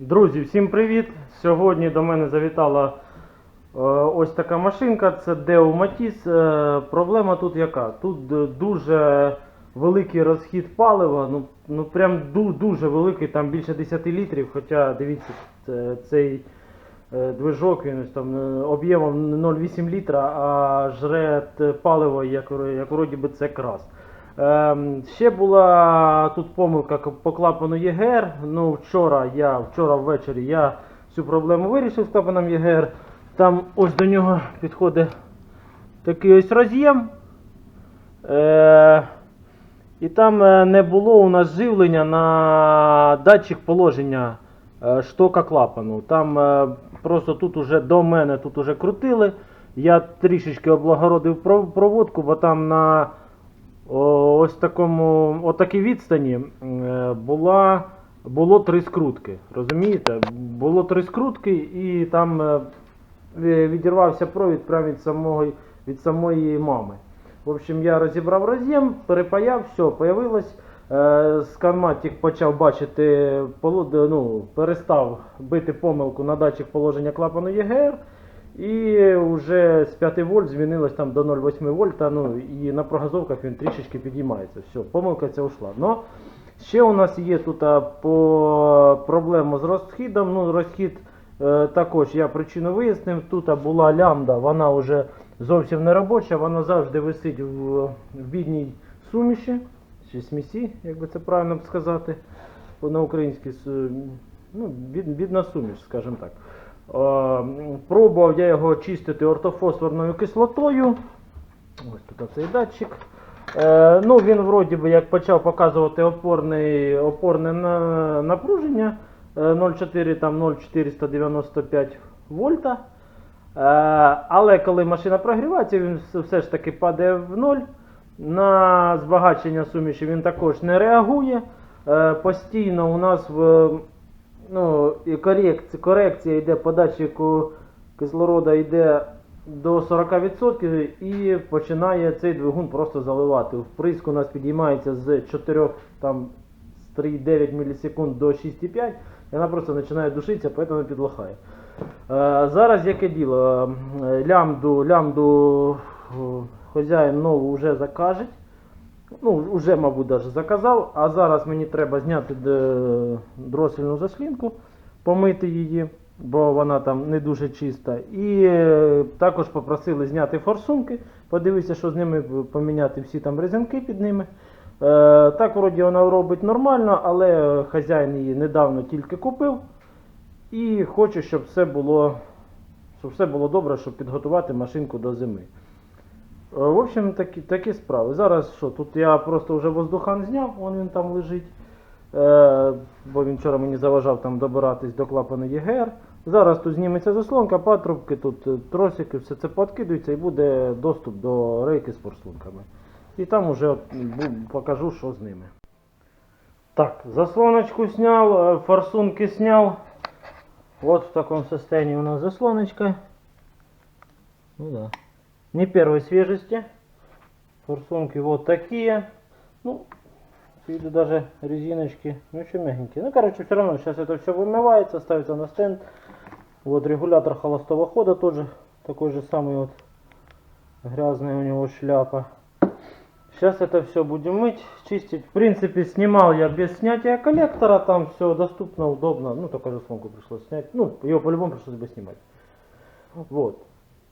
Друзі, всім привіт! Сьогодні до мене завітала е, ось така машинка, це Deo Matiz. Е, проблема тут яка? Тут е, дуже великий розхід палива, ну, ну прям ду- дуже великий, там більше 10 літрів, хоча дивіться, це- цей движок він там об'ємом 0,8 літра, а жре паливо, як, як вроді би це крас. Ем, ще була тут помилка по клапану ЄГР. Ну, вчора я вчора ввечері я цю проблему вирішив з клапаном ЄГР. Там ось до нього підходить такий ось роз'єм. Е, і там е, не було у нас живлення на датчик положення е, штока клапану. Там е, просто тут уже до мене тут уже крутили. Я трішечки облагородив проводку, бо там на ось такому, отакій відстані е, була, було три скрутки. Розумієте? Було три скрутки, і там е, відірвався провід прямо від самої, від самої мами. В общем, я розібрав роз'єм, перепаяв, все, появилось. Е, Сканматік почав бачити, ну, перестав бити помилку на датчик положення клапану ЄГР. І вже з 5 вольт змінилось там до 0,8 вольта. Ну і на прогазовках він трішечки підіймається. Все, помилка ця ушла. Но ще у нас є тут по проблему з розхідом. Ну, розхід е, також я причину вияснив. Тут була лямбда, вона вже зовсім не робоча, вона завжди висить в, в бідній суміші, чи смісі, як би це правильно сказати, на українській ну, бід, бідна суміш, скажімо так. Е, Пробував я його чистити ортофосфорною кислотою. Ось тут цей датчик. Е, ну, він вроді би як почав показувати опорний, опорне на, напруження е, 0,4 там 0,495 вольта. Е, але коли машина прогрівається, він все- ж таки падає в ноль. На збагачення суміші він також не реагує. Е, постійно у нас в ну, і корекція, корекція йде по датчику кислорода йде до 40% і починає цей двигун просто заливати. Вприск у нас підіймається з 4 там, з 3,9 мілісекунд до 6,5 і вона просто починає душитися, поэтому підлахає. Е, зараз яке діло? Е, Лямбду, лямбду е, хазяїн нову вже закаже. Ну, вже, мабуть, даже заказав. А зараз мені треба зняти д- дросельну заслінку, помити її, бо вона там не дуже чиста. І е, також попросили зняти форсунки, подивитися, що з ними поміняти всі там резинки під ними. Е, так, вроді вона робить нормально, але хазяїн її недавно тільки купив. І хоче, щоб все було, щоб все було добре, щоб підготувати машинку до зими. Е, В общем, такі, такі справи. Зараз що, тут я просто вже воздухан зняв, вон він там лежить. Е, бо він вчора мені заважав там добиратись до клапану ЄГР. Зараз тут зніметься заслонка, патрубки, тут е, тросики, все це подкидується і буде доступ до рейки з форсунками. І там уже покажу, що з ними. Так, заслоночку снял, е, форсунки снял. Вот в таком состоянии у нас заслоночка. Ну да не первой свежести. Форсунки вот такие. Ну, виду даже резиночки, ну еще мягенькие. Ну, короче, все равно сейчас это все вымывается, ставится на стенд. Вот регулятор холостого хода тоже такой же самый вот грязная у него шляпа. Сейчас это все будем мыть, чистить. В принципе, снимал я без снятия коллектора, там все доступно, удобно. Ну, только заслонку пришлось снять. Ну, его по-любому пришлось бы снимать. Вот.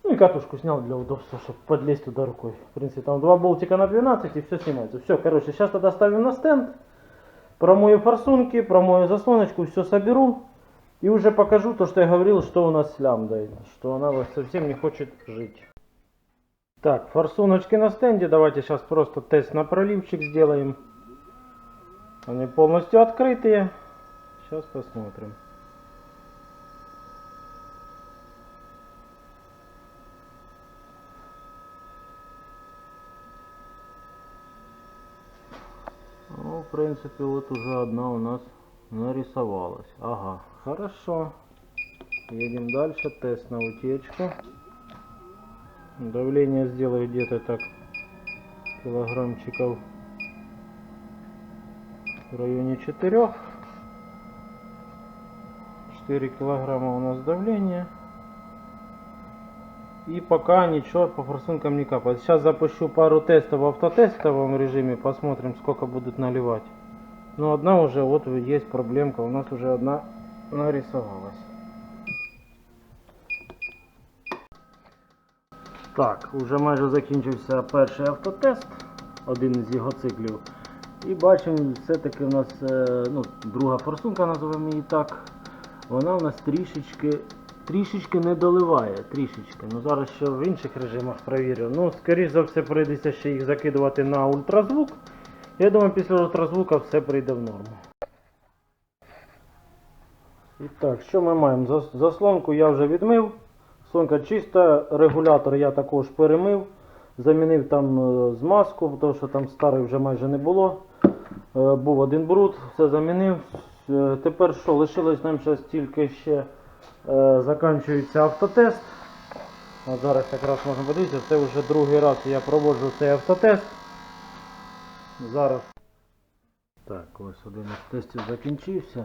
Ну и катушку снял для удобства, чтобы подлезть туда рукой. В принципе, там два болтика на 12 и все снимается. Все, короче, сейчас тогда ставим на стенд. Промою форсунки, промою заслоночку, все соберу. И уже покажу то, что я говорил, что у нас с лямбдой. Что она вот совсем не хочет жить. Так, форсуночки на стенде. Давайте сейчас просто тест на проливчик сделаем. Они полностью открытые. Сейчас посмотрим. Ну, в принципе, вот уже одна у нас нарисовалась. Ага, хорошо. Едем дальше. Тест на утечку. Давление сделаю где-то так килограммчиков в районе 4. 4 килограмма у нас давление. И пока ничего по форсункам не капает. Сейчас запущу пару тестов в автотестовом режиме, посмотрим, сколько будут наливать. Но одна уже, вот есть проблемка, у нас уже одна нарисовалась. Так, уже майже закінчився перший автотест, один із його циклів. І бачимо, все-таки у нас е, ну, друга форсунка, називаємо її так. Вона у нас трішечки, трішечки не доливає. Трішечки. Ну зараз ще в інших режимах перевірю. Ну, скоріш за все, прийдеться ще їх закидувати на ультразвук. Я думаю, після ультразвука все прийде в норму. І так, що ми маємо? Заслонку я вже відмив. Сонка чиста, регулятор я також перемив. Замінив там е, змазку, тому що там старий вже майже не було. Е, Був один бруд, все замінив. Е, Тепер що? Лишилось нам зараз тільки ще закінчується автотест. От зараз якраз можна подивитися, це вже другий раз я проводжу цей автотест. Зараз. Так, ось один із тестів закінчився.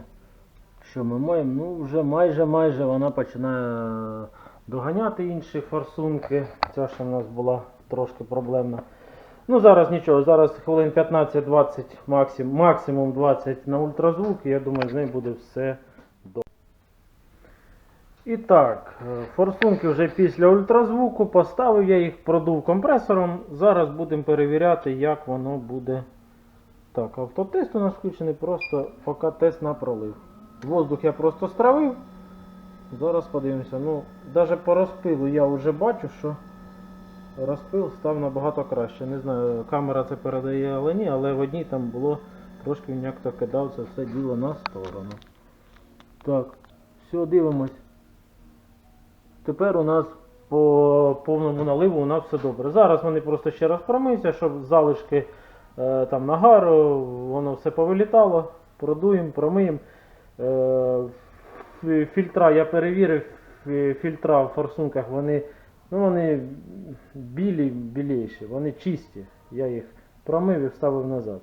Що ми маємо? Ну, вже майже майже вона починає доганяти інші форсунки. Ця ще в нас була трошки проблемна. Ну зараз нічого, зараз хвилин 15-20, максимум, максимум 20 на ультразвук, і я думаю, з нею буде все. І так, е, форсунки вже після ультразвуку, поставив я їх, продув компресором. Зараз будемо перевіряти, як воно буде. Так, автотест у нас включений, просто поки тест на пролив. Воздух я просто стравив. Зараз подивимося. Ну, навіть по розпилу я вже бачу, що розпил став набагато краще. Не знаю, камера це передає але ні, але в одній там було трошки він як то кидав це все діло на сторону. Так, все, дивимось. Тепер у нас по повному наливу у нас все добре. Зараз вони просто ще раз промиються, щоб залишки е, там нагару, воно все повилітало. Продуємо, промиємо. Е, фільтра я перевірив, фі- фільтра в форсунках вони, ну, вони білі, біліші, вони чисті. Я їх промив і вставив назад.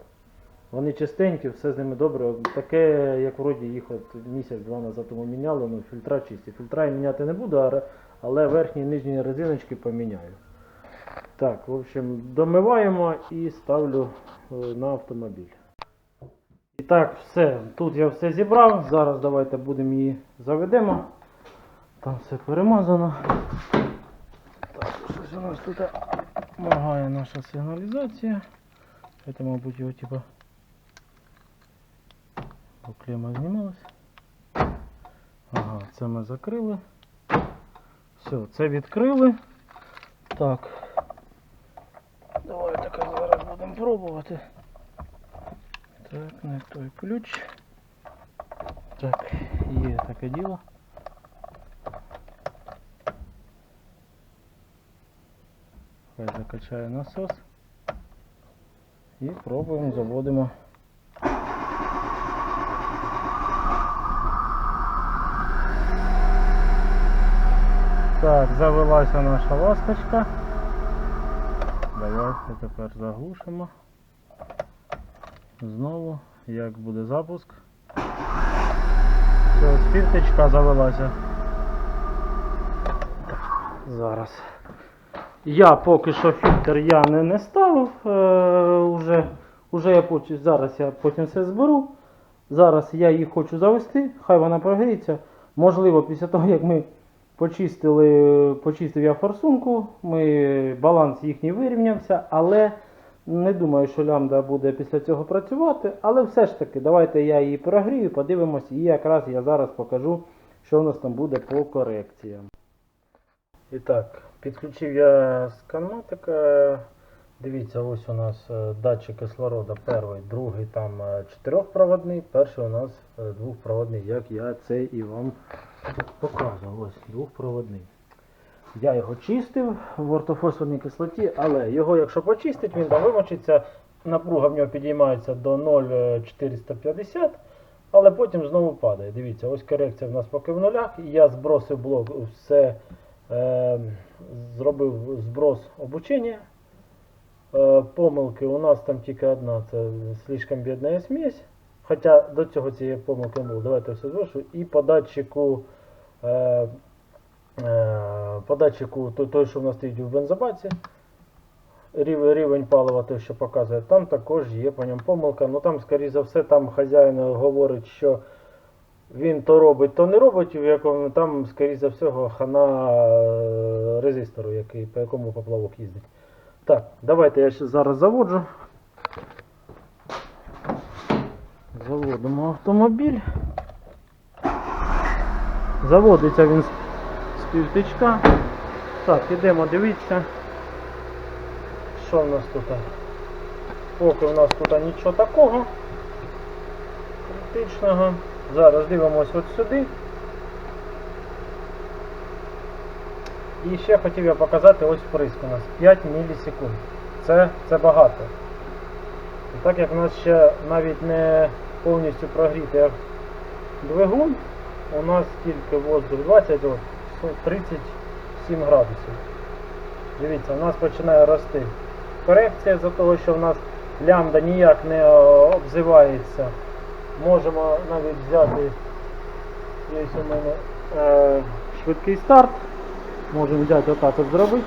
Вони чистенькі, все з ними добре. Таке, як вроді їх от місяць-два назад тому міняли, ну фільтра чисті. Фільтра я міняти не буду, але верхні і нижні резиночки поміняю. Так, в общем, домиваємо і ставлю е, на автомобіль. І так, все. Тут я все зібрав. Зараз давайте будемо її заведемо. Там все перемазано. Так, щось у нас тут моргає наша сигналізація. Це, мабуть, його типа бо знімалась. Ага, це ми закрили. Все, це відкрили. Так. Давайте зараз будемо пробувати. Так, не той ключ. Так, є таке діло. Хай закачає насос. І пробуємо, заводимо. Так, завелася наша ласточка. Давайте тепер заглушимо. Знову, як буде запуск. Все, фірточка завелася. Зараз. Я поки що фільтр я не, не ставив. Е, уже, уже я потім, зараз я потім все зберу. Зараз я її хочу завести, хай вона прогріється. Можливо, після того, як ми почистили, почистив я форсунку, ми, баланс їхній вирівнявся, але не думаю, що лямбда буде після цього працювати. Але все ж таки, давайте я її прогрію, подивимось, і якраз я зараз покажу, що у нас там буде по корекціям. І так, підключив я сканматика. Дивіться, ось у нас е, датчик кислорода перший, другий там е, чотирьохпроводний, перший у нас е, двохпроводний, як я це і вам показував. Ось двохпроводний. Я його чистив в ортофосфорній кислоті, але його, якщо почистить, він там вимочиться, напруга в нього підіймається до 0,450, але потім знову падає. Дивіться, ось корекція в нас поки в нулях. Я збросив блок, все е, зробив зброс обучення. Е, помилки у нас там тільки одна, це слишком бідна смесь. Хоча до цього цієї помилки не було. Давайте все звершу. І по датчику, е, е, по датчику той, що в нас стоїть в бензобаці, рівень, палива, той, що показує, там також є по ньому помилка. Ну там, скоріше за все, там хазяїн говорить, що він то робить, то не робить, в якому там, скоріше за все, хана резистору, який, по якому поплавок їздить. Так, давайте я ще зараз заводжу. Заводимо автомобіль. Заводиться він з півтичка. Так, ідемо дивіться. Що в нас тут? Поки у нас тут нічого такого критичного. Зараз дивимось от сюди. І ще хотів я показати ось вприск у нас 5 мілісекунд. Це, це багато. І так як в нас ще навіть не повністю прогрітий двигун, у нас тільки воздух 20, от, 37 градусів. Дивіться, у нас починає рости корекція за того, що в нас лямбда ніяк не е, обзивається. Можемо навіть взяти є у мене е, швидкий старт. Можемо взяти отак от зробити.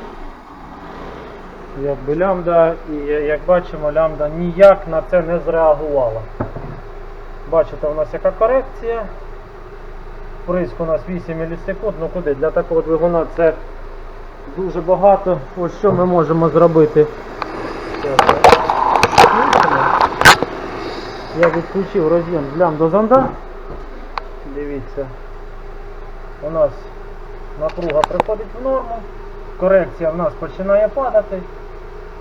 Якби лямбда, і як бачимо, лямбда ніяк на це не зреагувала. Бачите, у нас яка корекція. Приск у нас 8 мілісекунд. Ну куди? Для такого двигуна це дуже багато. Ось що ми можемо зробити. Я. Відключив роз'єм з лям зонда. Дивіться. У нас напруга приходить в норму. Корекція в нас починає падати.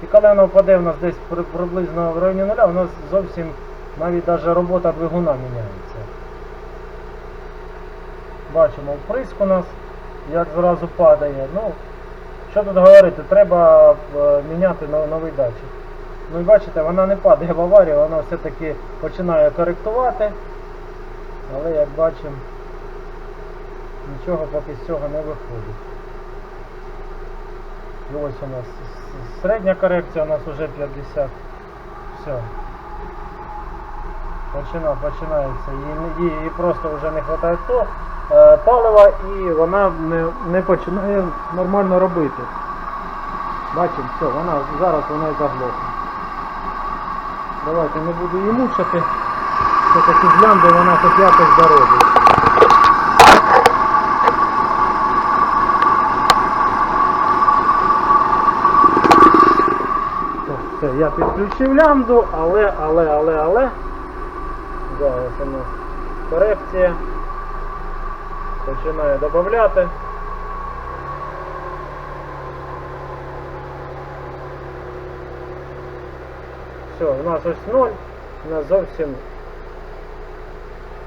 І коли вона впаде в нас десь приблизно в районі нуля, у нас зовсім навіть даже робота двигуна міняється. Бачимо вприск у нас, як зразу падає. Ну, що тут говорити, треба е, міняти но- новий датчик. Ну і бачите, вона не падає в аварію, вона все-таки починає коректувати. Але як бачимо, нічого поки з цього не виходить. І ось у нас середня корекція, у нас вже 50. Все. Почина, починається. Їй, їй просто вже не вистачає то, е, палива і вона не, не починає нормально робити. Бачимо, все, вона зараз вона і заглохне. Давайте не буду її мучити. Все-таки з лямби вона хоч якось доробить. Так, все, я підключив лямбду, але, але, але, але. Зараз у нас корекція. Починає додати. Все, у нас ось 0, у нас зовсім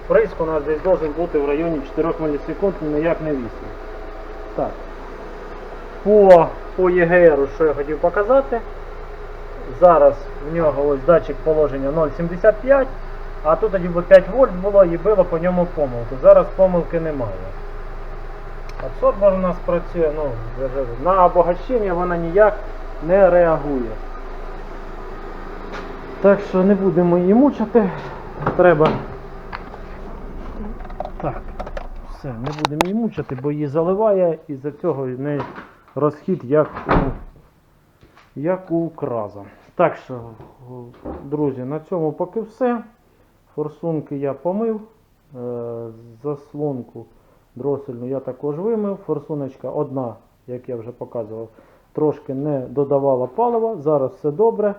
приск у нас десь должен бути в районі 4 мілісекунд, ніяк не 8. Так. По, по ЄГР, що я хотів показати. Зараз в нього ось датчик положення 0,75, а тут тоді би 5 вольт було і було по ньому помилку. Зараз помилки немає. Абсорбер у нас працює, ну, на обогащення вона ніяк не реагує. Так що не будемо її мучити. Треба. Так, все, не будемо її мучити, бо її заливає і за цього в неї розхід як у, як у краза. Так що, друзі, на цьому поки все. Форсунки я помив. Е, Заслонку дросельну я також вимив. Форсуночка одна, як я вже показував, трошки не додавала палива. Зараз все добре.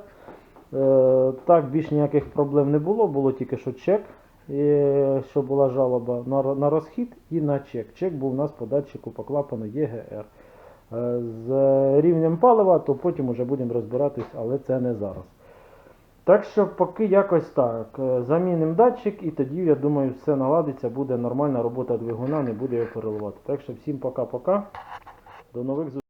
Е, Так, більш ніяких проблем не було, було тільки що чек, е, що була жалоба на розхід і на чек. Чек був у нас по датчику по клапану ЄГР. Е, З рівнем палива, то потім вже будемо розбиратись, але це не зараз. Так що поки якось так. Е, Замінимо датчик і тоді, я думаю, все наладиться, буде нормальна робота двигуна, не буде його переливати. Так що всім пока-пока. До нових зустрічей.